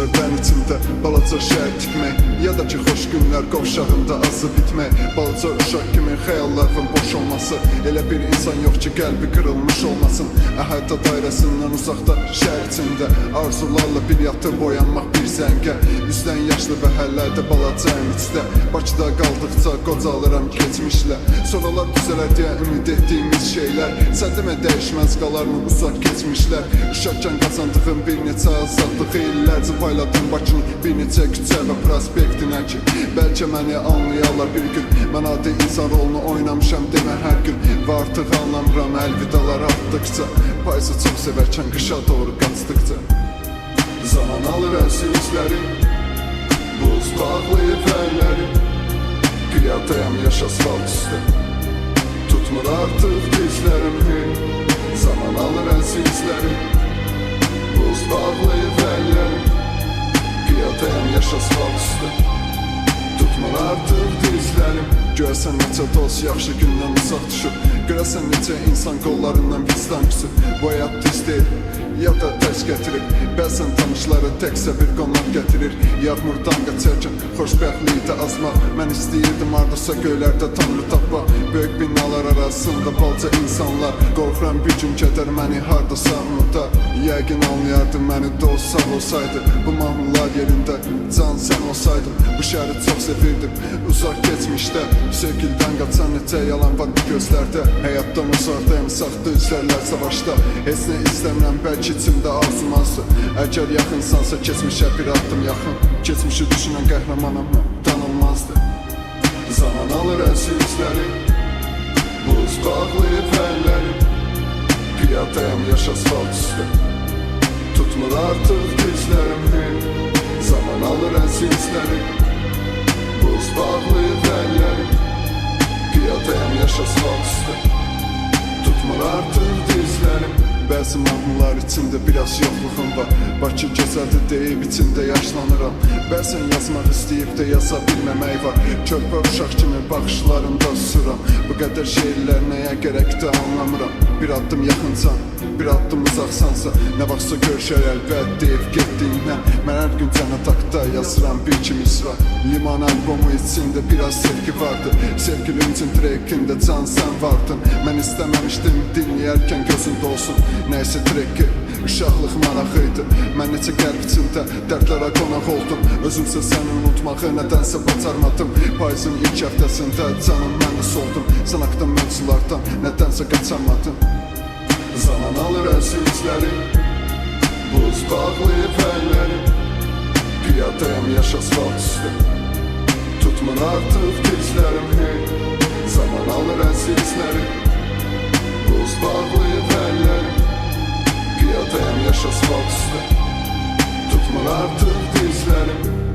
içində Balaca şəhər tikmək Ya da ki xoş günlər qovşağında azı bitmək Balaca uşaq kimi xəyalların boş olması. Elə bir insan yox ki qəlbi qırılmış olmasın. Əhatə dairəsindən uzaqda şəhər içində Arzularla bir yatıb boyanmaq bir zəngə Üstən yaşlı və hələ də balaca əmicdə Bakıda qaldıqca qocalıram keçmişlə Sonralar düzələr deyə ümid etdiyimiz şeylər Sədimə dəyişməz qalarmı uzaq keçmişlər Uşaqkən qazandığım bir neçə azadlıq illərcə payladım Bakının bir neçə küçə və prospektinə ki Bəlkə məni anlayarlar bir gün. Mən adi insan rolunu oynamışam demə hər gün. Və artıq anlamıram əlvidalar artdıqca Payızı çox sevərkən qışa doğru qaçdıqca Zaman alır əzizləri Buz bağlayıb əlləri Qiyadayam yaş asfalt üstə Tutmur artıq dizlərimi Zaman alır əzizləri Buz bağlayıb əlləri Qiyadayam yaş asfalt üstə Tutmur artıq dizlərim Görəsən neçə dost yaxşı gündən uzaq düşüb Görəsən neçə insan qollarından vicdan küsüb Bu həyat düz deyil ya da tərs gətirir Bəzən tanışları təksə bir qonaq gətirir Yağmurdan qaçarkən xoşbəxtlikdə azmaq Mən istəyirdim ardasa göylərdə tanrı tapmaq Böyük binalar arasında balca insanlar. Qorxuram bir gün kədər məni hardasa unutar Yəqin anlayardı məni dost sağ olsaydı. Bu mahnılar yerində can sən olsaydın. Bu şəhəri çox sevirdim. Uzaq keçmişdə Sevgildən qaçan necə yalan var bu gözlərdə Həyatdan uzaqdayım saxta üzərlər savaşda Heç nə istəmirəm bəlkə içimdə arzumazdır Əgər yaxınsansa keçmişə bir addım yaxın Keçmişi düşünən qəhrəmanam mən tanınmazdı. Zaman alır əzizləri Buz bağlayıb əlləri Piyadayam yaş asfalt üstə Tutmur artıq dizlərimi Zaman alır əzizləri Buz bağlayıb əlləri Piyadayam yaş asfalt üstə Tutmur artıq dizlərim Bəzi mahnılar içində biraz yoxluğum var. Bakı gözəldir deyib içində yaşlanıram Bəzən yazmaq istəyib də yaza bilməmək var. Körpə uşaq kimi baxışlarımda susuram Bu qədər şeirlər nəyə gərəkdə anlamıram Bir addım yaxınsan, bir addım uzaqsansa Nə vaxtsa görüşər əlbət deyib getdiyindən Mən hər gün cənət haqda yazıram bir kimi misra Liman albomu içində biraz sevgi vardı. Sevgilimcin trekində can sən vardın. Mən istəməmişdim dinləyərkən gözündə olsun Nəysə treki Uşaqlıq maraqıydı Mən neçə qəlb içində dərdlərə qonaq oldum Özümsə səni unutmağı nədənsə bacarmadım Payızın ilk həftəsində canım məni soldum Sən haqqda mövzulardan nədənsə qaçamadım Zaman alır əzizləri Buz bağlayıb əlləri Piyadayam yaş asfalt üstə Tutmur artıq dizlərim hey Zaman alır əzizləri Buz bağlayıb Piyadayam yaş asfalt üstə Tutmur artıq dizlərim